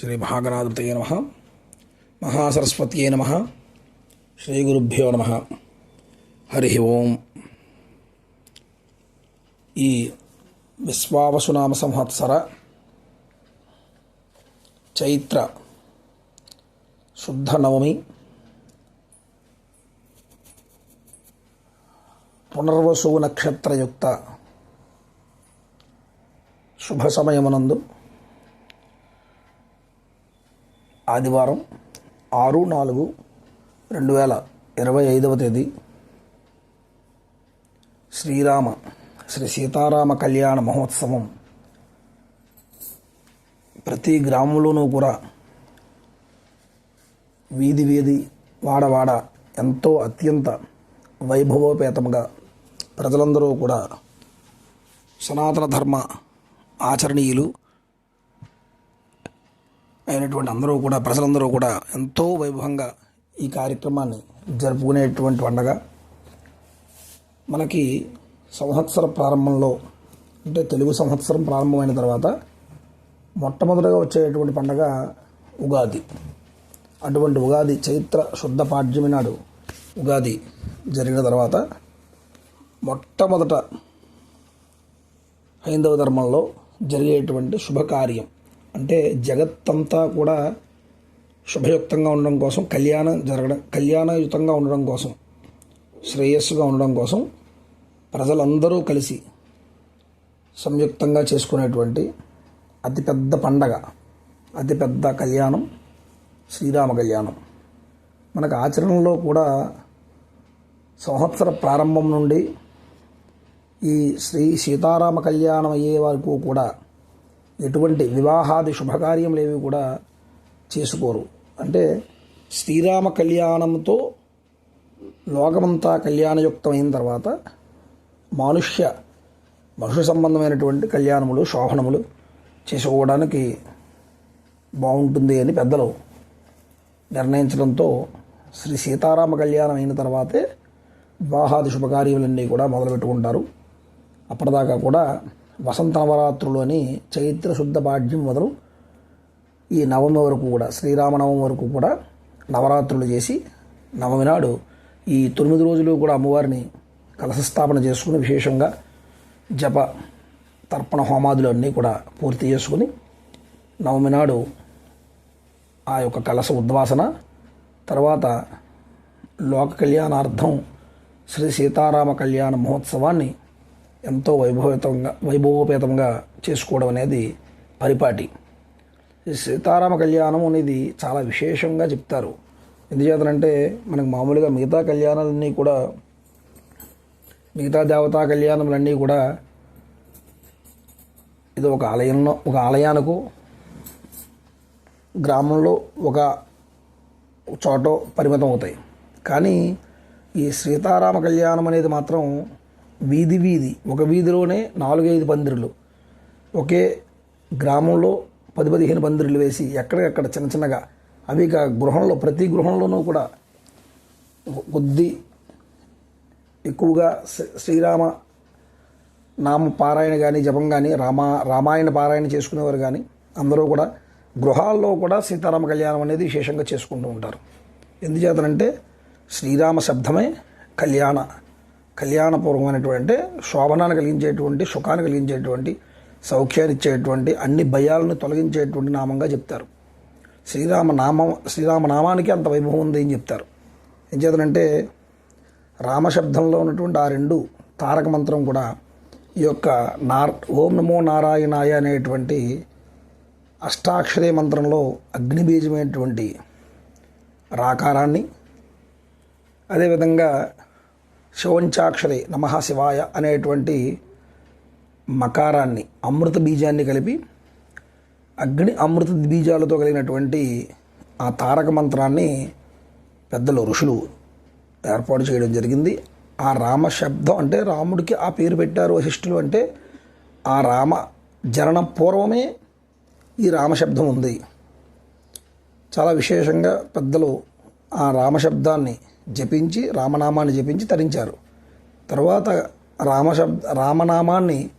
శ్రీ మహాగణాధిపతయ నమ. మహాసరస్వత్యై నమ. శ్రీ గురుభ్యో నమ. హరి ఓం. ఈ విశ్వావసునామ సంవత్సర చైత్ర శుద్ధ నవమి పునర్వసు నక్షత్రయుక్త శుభ సమయమునందు ఆదివారం ఆరు నాలుగు రెండు వేల ఇరవై ఐదవ తేదీ. శ్రీరామ శ్రీ సీతారామ కళ్యాణ మహోత్సవం. ప్రతి గ్రామంలోనూ కూడా వీధి వీధి వాడవాడ ఎంతో అత్యంత వైభవోపేతంగా ప్రజలందరూ కూడా సనాతన ధర్మ ఆచరణీయులు అయినటువంటి అందరూ కూడా ప్రజలందరూ కూడా ఎంతో వైభవంగా ఈ కార్యక్రమాన్ని జరుపుకునేటువంటి పండగ. మనకి సంవత్సర ప్రారంభంలో అంటే తెలుగు సంవత్సరం ప్రారంభమైన తర్వాత మొట్టమొదటిగా వచ్చేటువంటి పండగ ఉగాది. అటువంటి ఉగాది చైత్ర శుద్ధ పాడ్యమి నాడు ఉగాది జరిగిన తర్వాత మొట్టమొదట హైందవ ధర్మంలో జరిగేటువంటి శుభకార్యం. అంటే జగత్తంతా కూడా శుభయుక్తంగా ఉండడం కోసం కళ్యాణం జరగడం కళ్యాణయుతంగా ఉండడం కోసం శ్రేయస్సుగా ఉండడం కోసం ప్రజలందరూ కలిసి సంయుక్తంగా చేసుకునేటువంటి అతిపెద్ద పండగ అతిపెద్ద కళ్యాణం శ్రీరామ కళ్యాణం. మనకు ఆచరణలో కూడా సంవత్సర ప్రారంభం నుండి ఈ శ్రీ సీతారామ కళ్యాణం అయ్యే వరకు కూడా ఎటువంటి వివాహాది శుభకార్యములేవి కూడా చేసుకోరు. అంటే శ్రీరామ కళ్యాణంతో లోకమంతా కళ్యాణయుక్తమైన తర్వాత మానుష్య మనుష్య సంబంధమైనటువంటి కళ్యాణములు శోభనములు చేసుకోవడానికి బాగుంటుంది అని పెద్దలు నిర్ణయించడంతో శ్రీ సీతారామ కళ్యాణం అయిన తర్వాతే వివాహాది శుభకార్యములన్నీ కూడా మొదలుపెట్టుకుంటారు. అప్పటిదాకా కూడా వసంత నవరాత్రులోని చైత్ర శుద్ధ పాడ్యం మొదలు ఈ నవమి వరకు కూడా శ్రీరామనవమి వరకు కూడా నవరాత్రులు చేసి నవమి నాడు ఈ తొమ్మిది రోజులు కూడా అమ్మవారిని కలశస్థాపన చేసుకుని విశేషంగా జప తర్పణ హోమాదులు అన్నీ కూడా పూర్తి చేసుకుని నవమి నాడు ఆ యొక్క కలశ ఉద్వాసన తర్వాత లోక కళ్యాణార్థం శ్రీ సీతారామ కళ్యాణ మహోత్సవాన్ని ఎంతో వైభవితంగా వైభవోపేతంగా చేసుకోవడం అనేది పరిపాటి. ఈ సీతారామ కళ్యాణం అనేది చాలా విశేషంగా చెప్తారు. ఎందుచేతనంటే మనకు మామూలుగా మిగతా కళ్యాణాలన్నీ కూడా మిగతా దేవతా కళ్యాణములన్నీ కూడా ఇది ఒక ఆలయంలో ఒక ఆలయానికి గ్రామంలో ఒక చోట పరిమితం అవుతాయి కానీ ఈ సీతారామ కళ్యాణం అనేది మాత్రం వీధి వీధి ఒక వీధిలోనే నాలుగైదు పందిరులు ఒకే గ్రామంలో పది పదిహేను పందిరులు వేసి ఎక్కడికక్కడ చిన్న చిన్నగా అవి కా గృహంలో ప్రతి గృహంలోనూ కూడా కొద్ది ఎక్కువగా శ్రీ- శ్రీరామ నామ పారాయణ కానీ జపం కానీ రామా రామాయణ పారాయణ చేసుకునేవారు కానీ అందరూ కూడా గృహాల్లో కూడా సీతారామ కళ్యాణం అనేది విశేషంగా చేసుకుంటూ ఉంటారు. ఎందుచేతనంటే శ్రీరామ శబ్దమే కళ్యాణ. కళ్యాణపూర్వమైనటువంటి శోభనాన్ని కలిగించేటువంటి సుఖాన్ని కలిగించేటువంటి సౌఖ్యాన్ని ఇచ్చేటువంటి అన్ని భయాలను తొలగించేటువంటి నామంగా చెప్తారు. శ్రీరామ నామం శ్రీరామ నామానికి అంత వైభవం ఉంది అని చెప్తారు. ఏం చేతనంటే రామశబ్దంలో ఉన్నటువంటి ఆ రెండు తారక మంత్రం కూడా ఈ యొక్క నార్ ఓం నమో నారాయణాయ అనేటువంటి అష్టాక్షరీ మంత్రంలో అగ్నిబీజమైనటువంటి రాకారాన్ని అదేవిధంగా శివంచాక్షరి నమ శివాయ అనేటువంటి మకారాన్ని అమృత బీజాన్ని కలిపి అగ్ని అమృత బీజాలతో కలిగినటువంటి ఆ తారక మంత్రాన్ని పెద్దలు ఋషులు ఏర్పాటు చేయడం జరిగింది. ఆ రామ శబ్దం అంటే రాముడికి ఆ పేరు పెట్టారు వశిష్ఠులు అంటే ఆ రామ జనన పూర్వమే ఈ రామశబ్దం ఉంది. చాలా విశేషంగా పెద్దలు ఆ రామశబ్దాన్ని జపించి రామనామాన్ని జపించి తరించారు. తర్వాత రామశబ్ద రామనామాన్ని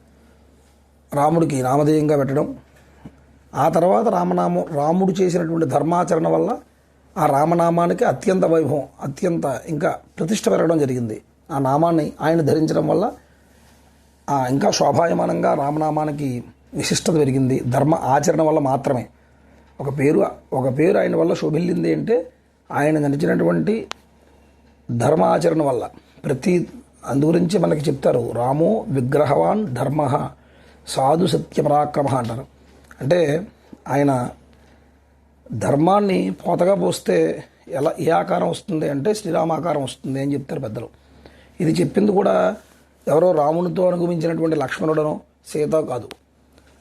రాముడికి నామధేయంగా పెట్టడం. ఆ తర్వాత రామనామం రాముడు చేసినటువంటి ధర్మాచరణ వల్ల ఆ రామనామానికి అత్యంత వైభవం అత్యంత ఇంకా ప్రతిష్ట పెరగడం జరిగింది. ఆ నామాన్ని ఆయన ధరించడం వల్ల ఆ ఇంకా శోభాయమానంగా రామనామానికి విశిష్టత పెరిగింది. ధర్మ ఆచరణ వల్ల మాత్రమే. ఒక పేరు ఒక పేరు ఆయన వల్ల శోభిల్లింది అంటే ఆయన నడిచినటువంటి ధర్మాచరణ వల్ల. ప్రతి అందుగురించి మనకి చెప్తారు. రామో విగ్రహవాన్ ధర్మ. సాధు సత్య పరాక్రమ అంటారు. అంటే ఆయన ధర్మాన్ని పోతగా పోస్తే ఎలా ఏ ఆకారం వస్తుంది అంటే శ్రీరామాకారం వస్తుంది అని చెప్తారు పెద్దలు. ఇది చెప్పింది కూడా ఎవరో రామునితో అనుగమించినటువంటి లక్ష్మణుడను సీత కాదు.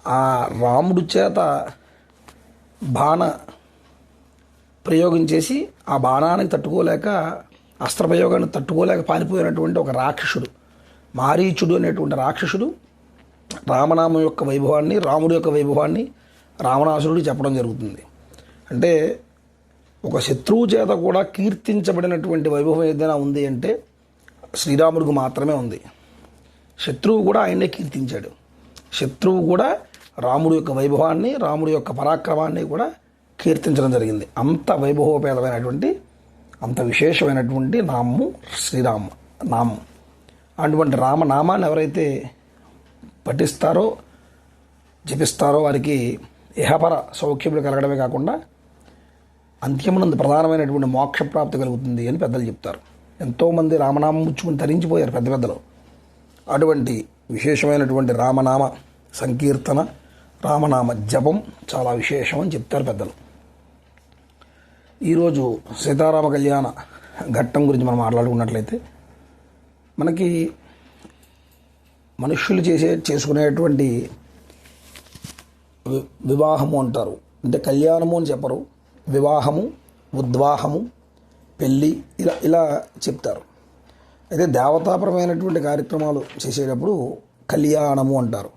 ఆ రాముడు చేత బాణ ప్రయోగం చేసి ఆ బాణానికి తట్టుకోలేక అస్త్రప్రయోగాన్ని తట్టుకోలేక పారిపోయినటువంటి ఒక రాక్షసుడు మారీచుడు అనేటువంటి రాక్షసుడు రామనామం యొక్క వైభవాన్ని రాముడి యొక్క వైభవాన్ని రావణాసురుడు చెప్పడం జరుగుతుంది. అంటే ఒక శత్రువు చేత కూడా కీర్తించబడినటువంటి వైభవం ఏదైనా ఉంది అంటే శ్రీరాముడికి మాత్రమే ఉంది. శత్రువు కూడా ఆయనే కీర్తించాడు. శత్రువు కూడా రాముడి యొక్క వైభవాన్ని రాముడి యొక్క పరాక్రమాన్ని కూడా కీర్తించడం జరిగింది. అంత వైభవోపేతమైనటువంటి అంత విశేషమైనటువంటి నామము శ్రీరామ నామం. అటువంటి రామనామాన్ని ఎవరైతే పఠిస్తారో జపిస్తారో వారికి ఇహపర సౌఖ్యములు కలగడమే కాకుండా అంత్యమునందు ప్రధానమైనటువంటి మోక్ష ప్రాప్తి కలుగుతుంది అని పెద్దలు చెప్తారు. ఎంతోమంది రామనామం ముచ్చుకుని తరించిపోయారు పెద్ద పెద్దలు. అటువంటి విశేషమైనటువంటి రామనామ సంకీర్తన రామనామ జపం చాలా విశేషం అని చెప్తారు పెద్దలు. ఈరోజు సీతారామ కళ్యాణ ఘట్టం గురించి మనం మాట్లాడుకున్నట్లయితే మనకి మనుష్యులు చేసే చేసుకునేటువంటి వి- వివాహము అంటారు. అంటే కళ్యాణము అని చెప్పరు. వివాహము ఉద్వాహము పెళ్ళి ఇలా ఇలా చెప్తారు. అయితే దేవతాపరమైనటువంటి కార్యక్రమాలు చేసేటప్పుడు కళ్యాణము అంటారు.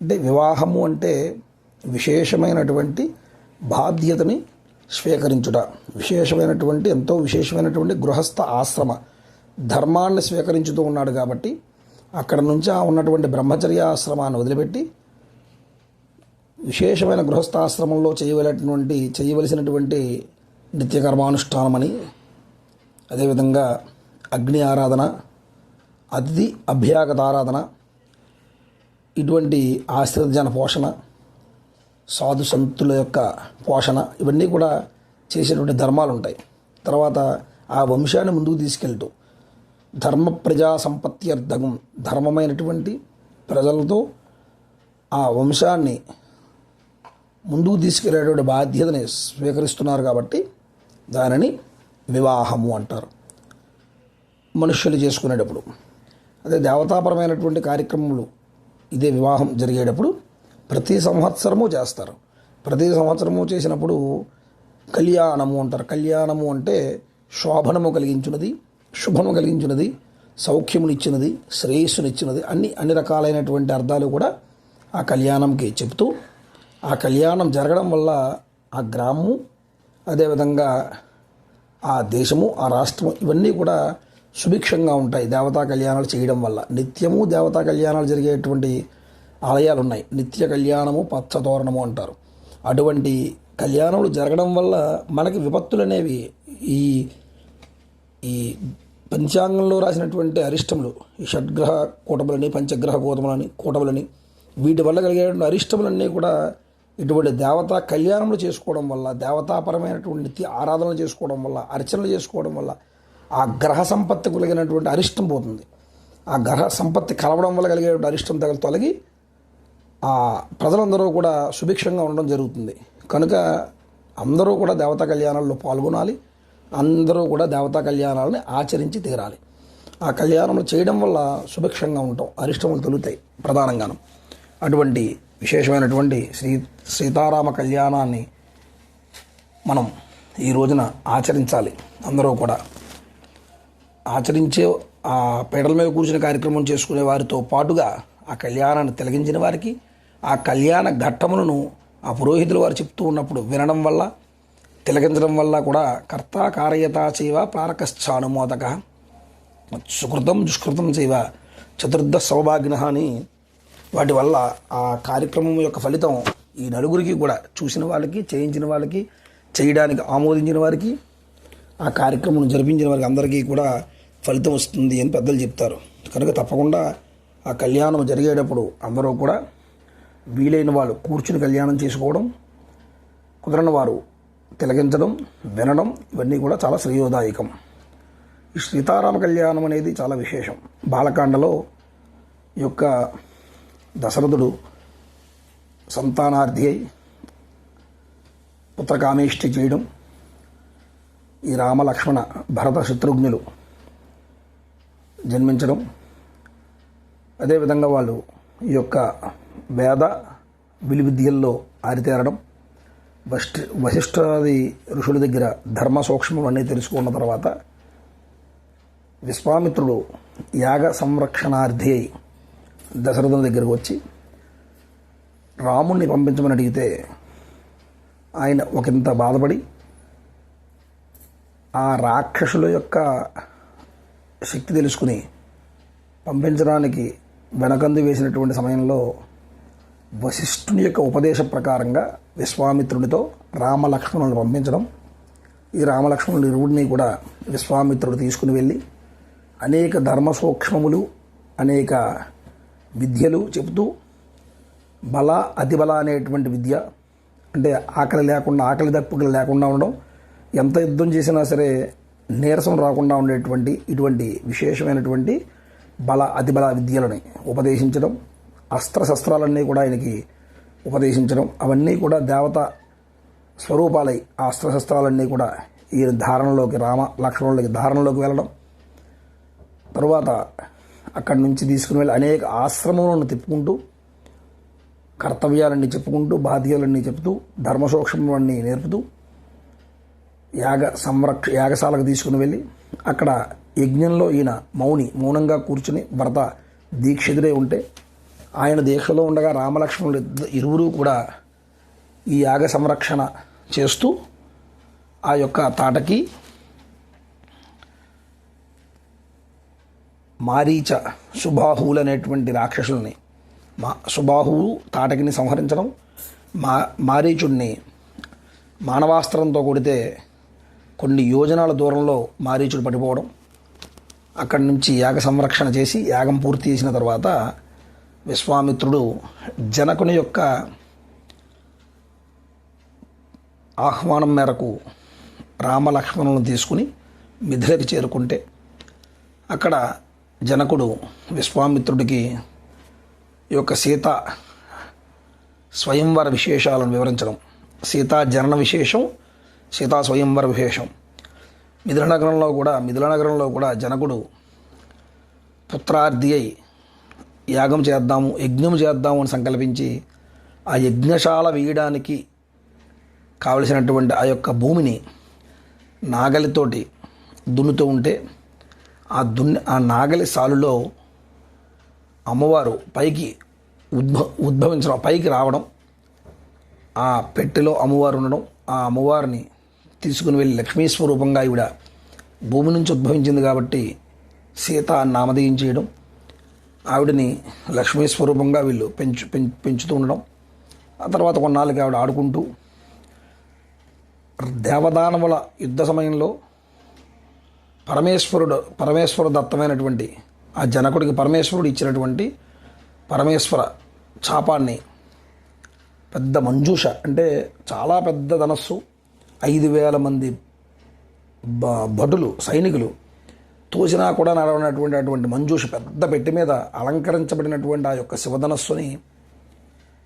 అంటే వివాహము అంటే విశేషమైనటువంటి బాధ్యతని స్వీకరించుట. విశేషమైనటువంటి ఎంతో విశేషమైనటువంటి గృహస్థ ఆశ్రమ. ధర్మాన్ని స్వీకరించుతూ ఉన్నాడు కాబట్టి అక్కడ నుంచి ఆ ఉన్నటువంటి బ్రహ్మచర్య ఆశ్రమాన్ని వదిలిపెట్టి విశేషమైన గృహస్థాశ్రమంలో చేయవలసినటువంటి చేయవలసినటువంటి నిత్యకర్మానుష్ఠానమని అదేవిధంగా అగ్ని ఆరాధన అతిథి అభ్యాగత ఆరాధన ఇటువంటి ఆశ్రిత జన పోషణ సాధు సంతుల యొక్క పోషణ ఇవన్నీ కూడా చేసేటువంటి ధర్మాలు ఉంటాయి. తర్వాత ఆ వంశాన్ని ముందుకు తీసుకెళ్తూ ధర్మ ప్రజా సంపత్తి అర్థం ధర్మమైనటువంటి ప్రజలతో ఆ వంశాన్ని ముందుకు తీసుకెళ్ళేటువంటి బాధ్యతని స్వీకరిస్తున్నారు కాబట్టి దానిని వివాహము అంటారు. మనుష్యులు చేసుకునేటప్పుడు అదే దేవతాపరమైనటువంటి కార్యక్రమములు ఇదే వివాహం జరిగేటప్పుడు ప్రతి సంవత్సరము చేస్తారు. ప్రతి సంవత్సరము చేసినప్పుడు కళ్యాణము అంటారు. కళ్యాణము అంటే శోభనము కలిగించున్నది శుభము కలిగించినది సౌఖ్యమునిచ్చినది శ్రేయస్సునిచ్చినది అన్ని అన్ని రకాలైనటువంటి అర్థాలు కూడా ఆ కళ్యాణంకి చెప్తూ ఆ కళ్యాణం జరగడం వల్ల ఆ గ్రామము అదేవిధంగా ఆ దేశము ఆ రాష్ట్రము ఇవన్నీ కూడా సుభిక్షంగా ఉంటాయి దేవతా కళ్యాణాలు చేయడం వల్ల. నిత్యము దేవతా కళ్యాణాలు జరిగేటువంటి ఆలయాలు ఉన్నాయి నిత్య కళ్యాణము పచ్చతోరణము అంటారు. అటువంటి కళ్యాణములు జరగడం వల్ల మనకి విపత్తులు అనేవి ఈ ఈ పంచాంగంలో రాసినటువంటి అరిష్టములు ఈ షడ్గ్రహ కూటములని పంచగ్రహ కూటములని కూటములని వీటి వల్ల కలిగేటువంటి అరిష్టములన్నీ కూడా ఇటువంటి దేవతా కళ్యాణములు చేసుకోవడం వల్ల దేవతాపరమైనటువంటి నిత్య ఆరాధనలు చేసుకోవడం వల్ల అర్చనలు చేసుకోవడం వల్ల ఆ గ్రహ సంపత్తి కలిగినటువంటి అరిష్టం పోతుంది. ఆ గ్రహ సంపత్తి కలవడం వల్ల కలిగేటువంటి అరిష్టం తగలు తొలగి ఆ ప్రజలందరూ కూడా సుభిక్షంగా ఉండడం జరుగుతుంది. కనుక అందరూ కూడా దేవతా కళ్యాణాల్లో పాల్గొనాలి. అందరూ కూడా దేవతా కళ్యాణాలని ఆచరించి తీరాలి. ఆ కళ్యాణములు చేయడం వల్ల సుభిక్షంగా ఉంటాం. అరిష్టములు తొలుతాయి ప్రధానంగాను. అటువంటి విశేషమైనటువంటి శ్రీ సీతారామ కళ్యాణాన్ని మనం ఈ రోజున ఆచరించాలి. అందరూ కూడా ఆచరించే ఆ పీటల మీద కూర్చుని కార్యక్రమం చేసుకునే వారితో పాటుగా ఆ కళ్యాణాన్ని తిలగించిన వారికి ఆ కళ్యాణ ఘట్టములను ఆ పురోహితులు వారు చెప్తూ ఉన్నప్పుడు వినడం వల్ల తిలకించడం వల్ల కూడా కర్త కారయత చైవ ప్రారకశ్చానుమోదక. సుకృతం దుష్కృతం చైవ చతుర్థ సౌభాగ్న అని వాటి వల్ల ఆ కార్యక్రమం యొక్క ఫలితం ఈ నలుగురికి కూడా చూసిన వాళ్ళకి చేయించిన వాళ్ళకి చేయడానికి ఆమోదించిన వారికి ఆ కార్యక్రమం జరిపించిన వారికి అందరికీ కూడా ఫలితం వస్తుంది అని పెద్దలు చెప్తారు. కనుక తప్పకుండా ఆ కళ్యాణం జరిగేటప్పుడు అందరూ కూడా వీలైన వాళ్ళు కూర్చుని కళ్యాణం చేసుకోవడం కుదరని వారు తిలగించడం వినడం ఇవన్నీ కూడా చాలా శ్రేయోదాయకం. ఈ సీతారామ కళ్యాణం అనేది చాలా విశేషం. బాలకాండలో ఈ యొక్క దశరథుడు సంతానార్థి అయి పుత్రకామేష్టి చేయడం ఈ రామలక్ష్మణ భరత శత్రుఘ్నులు జన్మించడం అదేవిధంగా వాళ్ళు ఈ యొక్క వేద విలువిద్యల్లో ఆరితేరడం వశిష్ఠ వశిష్ఠాది ఋషుల దగ్గర ధర్మ సూక్ష్మం అన్నీ తెలుసుకున్న తర్వాత విశ్వామిత్రుడు యాగ సంరక్షణార్థి అయి దశరథుని దగ్గరకు వచ్చి రాముణ్ణి పంపించమని అడిగితే ఆయన ఒకంత బాధపడి ఆ రాక్షసుల యొక్క శక్తి తెలుసుకుని పంపించడానికి వెనకందు వేసినటువంటి సమయంలో వశిష్ఠుని యొక్క ఉపదేశ ప్రకారంగా విశ్వామిత్రుడితో రామలక్ష్మణులను పంపించడం. ఈ రామలక్ష్మణులు ఇరువుడిని కూడా విశ్వామిత్రుడు తీసుకుని వెళ్ళి అనేక ధర్మ సూక్ష్మములు అనేక విద్యలు చెబుతూ బల అతిబల అనేటువంటి విద్య అంటే ఆకలి లేకుండా ఆకలి దప్పుకలు లేకుండా ఉండడం ఎంత యుద్ధం చేసినా సరే నీరసం రాకుండా ఉండేటువంటి ఇటువంటి విశేషమైనటువంటి బల అతిబల విద్యలని ఉపదేశించడం అస్త్రశస్త్రాలన్నీ కూడా ఆయనకి ఉపదేశించడం అవన్నీ కూడా దేవత స్వరూపాలై ఆ అస్త్రశస్త్రాలన్నీ కూడా ఈయన ధారణలోకి రామ లక్ష్మణులకి ధారణలోకి వెళ్ళడం. తరువాత అక్కడి నుంచి తీసుకుని వెళ్ళి అనేక ఆశ్రమములను తిప్పుకుంటూ కర్తవ్యాలన్నీ చెప్పుకుంటూ బాధ్యతలన్నీ చెప్తూ ధర్మసూక్ష్మాన్ని నేర్పుతూ యాగ సంరక్ష యాగశాలకు తీసుకుని వెళ్ళి అక్కడ యజ్ఞంలో ఈయన మౌని మౌనంగా కూర్చుని భర్త దీక్షితుడే ఉంటే ఆయన దీక్షలో ఉండగా రామలక్ష్మణులు ఇరువురు కూడా ఈ యాగ సంరక్షణ చేస్తూ ఆ యొక్క తాటకి మారీచ సుబాహువులు అనేటువంటి రాక్షసుల్ని మా సుబాహువు తాటకిని సంహరించడం మా మారీచుడిని మానవాస్త్రంతో కొడితే కొన్ని యోజనాల దూరంలో మారీచుడు పడిపోవడం అక్కడి నుంచి యాగ సంరక్షణ చేసి యాగం పూర్తి చేసిన తర్వాత విశ్వామిత్రుడు జనకుని యొక్క ఆహ్వానం మేరకు రామలక్ష్మణులను తీసుకుని మిథిలకి చేరుకుంటే అక్కడ జనకుడు విశ్వామిత్రుడికి ఈ యొక్క సీత స్వయంవర విశేషాలను వివరించడం. సీతా జనన విశేషం సీతా స్వయంవర విశేషం. మిథుల నగరంలో కూడా మిథుల నగరంలో కూడా జనకుడు పుత్రార్థి అయి యాగం చేద్దాము యజ్ఞం చేద్దాము అని సంకల్పించి ఆ యజ్ఞశాల వేయడానికి కావలసినటువంటి ఆ యొక్క భూమిని నాగలితోటి దున్నుతూ ఉంటే ఆ దున్ని ఆ నాగలి సాలులో అమ్మవారు పైకి ఉద్భ ఉద్భవించడం పైకి రావడం ఆ పెట్టెలో అమ్మవారు ఉండడం ఆ అమ్మవారిని తీసుకుని వెళ్ళి లక్ష్మీ స్వరూపంగా ఈవిడ భూమి నుంచి ఉద్భవించింది కాబట్టి సీత నామధేయం చేయడం ఆవిడని లక్ష్మీ స్వరూపంగా వీళ్ళు పెంచు పెం- పెంచుతూ ఉండడం. ఆ తర్వాత కొన్నాళ్ళకి ఆవిడ ఆడుకుంటూ దేవదానవుల యుద్ధ సమయంలో పరమేశ్వరుడు పరమేశ్వర దత్తమైనటువంటి ఆ జనకుడికి పరమేశ్వరుడు ఇచ్చినటువంటి పరమేశ్వర చాపాన్ని పెద్ద మంజూష అంటే చాలా పెద్ద ధనస్సు ఐదు వేల మంది బ- భటులు సైనికులు తోసినా కూడా నడవనటువంటి అటువంటి మంజూష పెద్ద పెట్టి మీద అలంకరించబడినటువంటి ఆ యొక్క శివధనస్సుని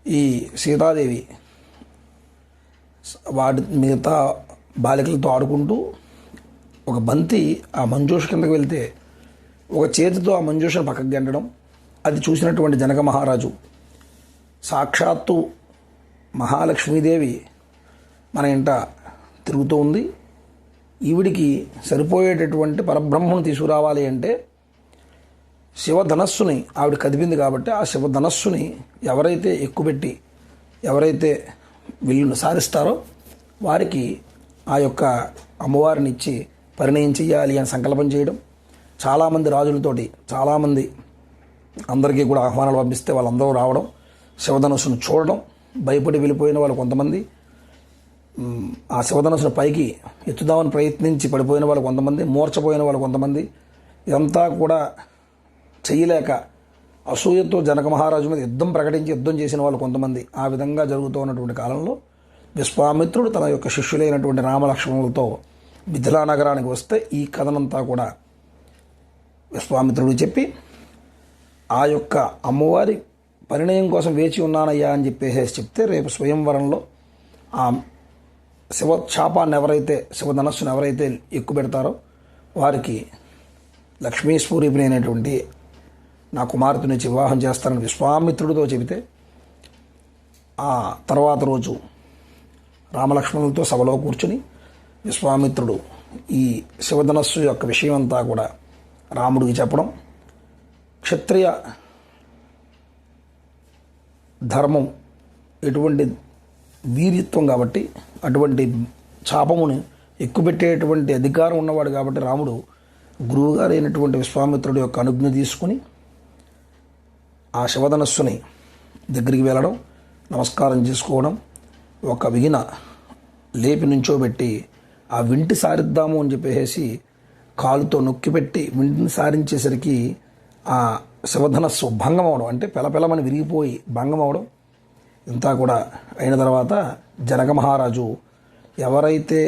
ఈ సీతాదేవి వాటి మిగతా బాలికలతో ఆడుకుంటూ ఒక బంతి ఆ మంజూష కిందకు వెళ్తే ఒక చేతితో ఆ మంజూషను పక్కకు గెంటడం అది చూసినటువంటి జనక మహారాజు సాక్షాత్తు మహాలక్ష్మీదేవి మన ఇంట తిరుగుతూ ఉంది. ఈవిడికి సరిపోయేటటువంటి పరబ్రహ్మను తీసుకురావాలి అంటే శివధనస్సుని ఆవిడ కదిపింది కాబట్టి ఆ శివధనస్సుని ఎవరైతే ఎక్కుపెట్టి ఎవరైతే విల్లును సారిస్తారో వారికి ఆ యొక్క అమ్మవారిని ఇచ్చి పరిణయం చేయాలి అని సంకల్పం చేయడం చాలామంది రాజులతోటి చాలామంది అందరికీ కూడా ఆహ్వానాలు పంపిస్తే వాళ్ళందరూ రావడం శివధనుస్సును చూడడం భయపడి వెళ్ళిపోయిన వాళ్ళు కొంతమంది ఆ శివధనస్సును పైకి ఎత్తుదామని ప్రయత్నించి పడిపోయిన వాళ్ళు కొంతమంది మూర్చపోయిన వాళ్ళు కొంతమంది. ఇదంతా కూడా చేయలేక అసూయతో జనక మహారాజు మీద యుద్ధం ప్రకటించి యుద్ధం చేసిన వాళ్ళు కొంతమంది. ఆ విధంగా జరుగుతూ ఉన్నటువంటి కాలంలో విశ్వామిత్రుడు తన యొక్క శిష్యులైనటువంటి రామలక్ష్మణులతో మిథిలా నగరానికి వస్తే ఈ కథనంతా కూడా విశ్వామిత్రుడు చెప్పి ఆ యొక్క అమ్మవారి పరిణయం కోసం వేచి ఉన్నానయ్యా అని చెప్పేసి చెప్తే రేపు స్వయంవరంలో ఆ శివ శాపాన్ని ఎవరైతే శివధనస్సును ఎవరైతే ఎక్కువ పెడతారో వారికి లక్ష్మీ స్వరూపిణైనటువంటి నా కుమార్తె నుంచి వివాహం చేస్తానని విశ్వామిత్రుడితో చెబితే ఆ తర్వాత రోజు రామలక్ష్మణులతో సభలో కూర్చుని విశ్వామిత్రుడు ఈ శివధనస్సు యొక్క విషయం అంతా కూడా రాముడికి చెప్పడం క్షత్రియ ధర్మం ఎటువంటి వీర్యత్వం కాబట్టి అటువంటి చాపముని ఎక్కుపెట్టేటువంటి అధికారం ఉన్నవాడు కాబట్టి రాముడు గురువుగారైనటువంటి విశ్వామిత్రుడి యొక్క అనుజ్ఞ తీసుకుని ఆ శివధనస్సుని దగ్గరికి వెళ్ళడం నమస్కారం చేసుకోవడం ఒక విగిన లేపి నుంచోబెట్టి ఆ వింటి సారిద్దాము అని చెప్పేసి కాలుతో నొక్కిపెట్టి వింటిని సారించేసరికి ఆ శివధనస్సు భంగం అవడం అంటే పెలపెలమని విరిగిపోయి భంగం అవడం ఇంతా కూడా అయిన తర్వాత జనక మహారాజు ఎవరైతే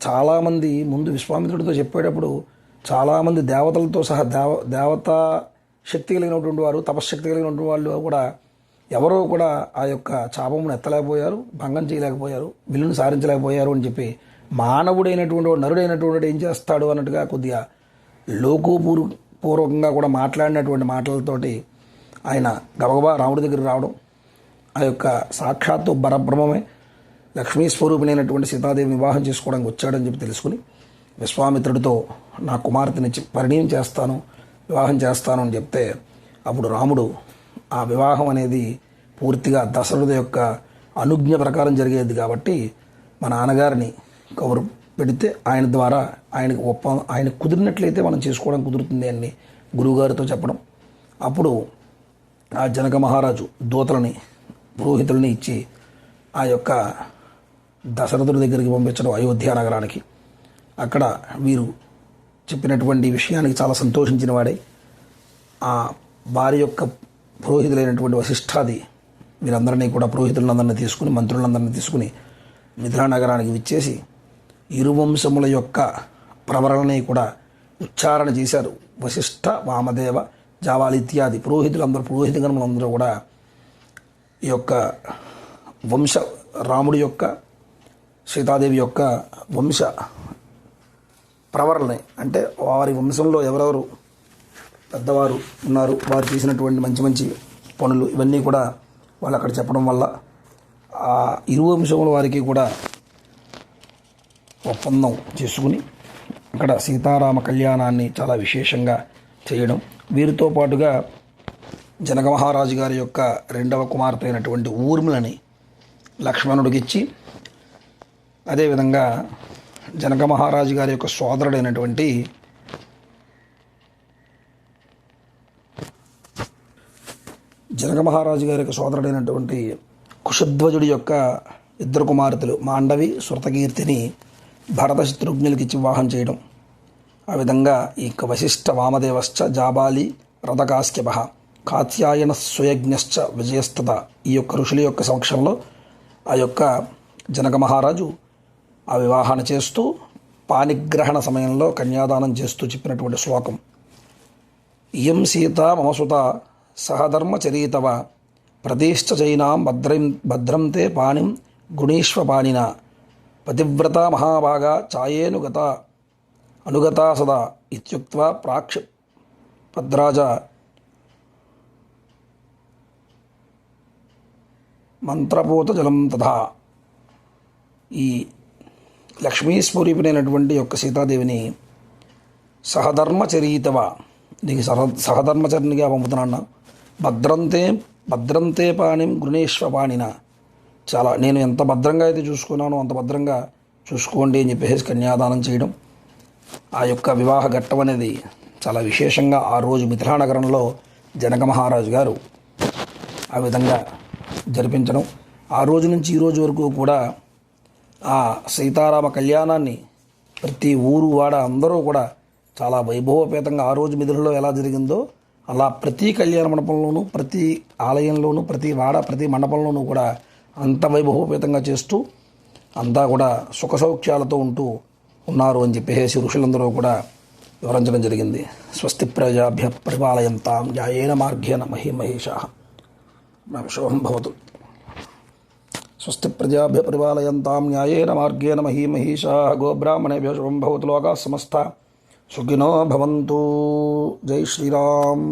చాలామంది ముందు విశ్వామిత్రుడితో చెప్పేటప్పుడు చాలామంది దేవతలతో సహా దేవ దేవతా శక్తి కలిగినటువంటి వారు తపశ్శక్తి కలిగినటువంటి వాళ్ళు కూడా ఎవరో కూడా ఆ యొక్క చాపమును ఎత్తలేకపోయారు భంగం చేయలేకపోయారు విల్లును సారించలేకపోయారు అని చెప్పి మానవుడైనటువంటి వాడు నరుడైనటువంటి ఏం చేస్తాడు అన్నట్టుగా కొద్దిగా లోకోపూర్వ పూర్వకంగా కూడా మాట్లాడినటువంటి మాటలతోటి ఆయన గబగబా రాముడి దగ్గర రావడం ఆ యొక్క సాక్షాత్తు పరబ్రహ్మమే లక్ష్మీ స్వరూపిణైనటువంటి సీతాదేవి వివాహం చేసుకోవడానికి వచ్చాడని చెప్పి తెలుసుకుని విశ్వామిత్రుడితో నా కుమార్తెనిచ్చి పరిణయం చేస్తాను వివాహం చేస్తాను అని చెప్తే అప్పుడు రాముడు ఆ వివాహం అనేది పూర్తిగా దశరథ యొక్క అనుజ్ఞ ప్రకారం జరిగేది కాబట్టి మా నాన్నగారిని కవరు పెడితే ఆయన ద్వారా ఆయనకు ఒప్ప ఆయన కుదిరినట్లయితే మనం చేసుకోవడం కుదురుతుంది అని గురువుగారితో చెప్పడం. అప్పుడు ఆ జనక మహారాజు దూతలని పురోహితుల్ని ఇచ్చి ఆ యొక్క దశరథుడి దగ్గరికి పంపించడం అయోధ్య నగరానికి. అక్కడ వీరు చెప్పినటువంటి విషయానికి చాలా సంతోషించిన వాడే. ఆ భార్య యొక్క పురోహితులైనటువంటి వశిష్ఠాది వీరందరినీ కూడా పురోహితులందరినీ తీసుకుని మంత్రులందరినీ తీసుకుని మిథిలా నగరానికి విచ్చేసి ఇరువంశముల యొక్క ప్రవరణని కూడా ఉచ్చారణ చేశారు. వశిష్ఠ వామదేవ జావాలి ఇత్యాది పురోహితులందరూ పురోహిత గణములందరూ కూడా ఈ యొక్క వంశ రాముడి యొక్క సీతాదేవి యొక్క వంశ ప్రవరణ అంటే వారి వంశంలో ఎవరెవరు పెద్దవారు ఉన్నారు వారు చేసినటువంటి మంచి మంచి పనులు ఇవన్నీ కూడా వాళ్ళు అక్కడ చెప్పడం వల్ల ఆ ఇరు వంశముల వారికి కూడా ఒప్పందం చేసుకుని అక్కడ సీతారామ కళ్యాణాన్ని చాలా విశేషంగా చేయడం. వీరితో పాటుగా జనక మహారాజు గారి యొక్క రెండవ కుమార్తె అయినటువంటి ఊర్మిళని లక్ష్మణుడికిచ్చి అదేవిధంగా జనక మహారాజు గారి యొక్క సోదరుడైనటువంటి జనక మహారాజు గారి యొక్క సోదరుడైనటువంటి కుషధ్వజుడి యొక్క ఇద్దరు కుమార్తెలు మాండవి శృతకీర్తిని భరత శత్రుఘ్నులకి ఇచ్చి వివాహం చేయడం. ఆ విధంగా ఈ యొక్క వశిష్ఠ వామదేవశ్చ జాబాలి రథకాశ్యప కాత్యాయన స్వయజ్ఞశ్చ విజయస్తత ఈ యొక్క ఋషుల యొక్క సమక్షంలో ఆ యొక్క జనక మహారాజు ఆ వివాహాన్ని చేస్తూ పానిగ్రహణ సమయంలో కన్యాదానం చేస్తూ చెప్పినటువంటి శ్లోకం. ఇయం సీత మమసుత సహధర్మచరీతవ ప్రతిష్టచైనాం భద్రం భద్రం తే పాణిం గుణీష్వపాణిన పతివ్రత మహాభాగా ఛాయేనుగత అనుగతా సదా ఇత్యుక్త ప్రాక్ష భద్రాజ మంత్రపూత జలం తథా. ఈ లక్ష్మీస్వరూపినైనటువంటి యొక్క సీతాదేవిని సహధర్మచరీతవ నీకు సహ సహధర్మచరినిగా పంపుతున్నాను భద్రంతే భద్రంతే పాణిం గృణేశ్వ పాణిన. చాలా నేను ఎంత భద్రంగా అయితే చూసుకున్నానో అంత భద్రంగా చూసుకోండి అని చెప్పేసి కన్యాదానం చేయడం. ఆ యొక్క వివాహ ఘట్టం అనేది చాలా విశేషంగా ఆ రోజు మిథిలానగరంలో జనక మహారాజు గారు ఆ విధంగా జరిపించడం. ఆ రోజు నుంచి ఈ రోజు వరకు కూడా ఆ సీతారామ కళ్యాణాన్ని ప్రతి ఊరు వాడ అందరూ కూడా చాలా వైభవపేతంగా ఆ రోజు మిధులలో ఎలా జరిగిందో అలా ప్రతి కళ్యాణ మండపంలోనూ ప్రతి ఆలయంలోనూ ప్రతి వాడ ప్రతి మండపంలోనూ కూడా అంత వైభవపేతంగా చేస్తూ అంతా కూడా సుఖ సౌఖ్యాలతో ఉంటూ ఉన్నారు అని చెప్పేసి ఋషులందరూ కూడా వివరించడం జరిగింది. స్వస్తి ప్రజాభ్య పరిపాలయంతాం. న్యాయేన మార్గేణ మహిమహేషా. శుభం భవతు స్వస్తి ప్రజాభ్య పరిపాలయంతాం న్యాయేన మార్గేణ మహీమహీషా గోబ్రాహ్మణేభ్య శుభం భవతు లోకా సమస్త సుఖినో భవంతు జై శ్రీరామ్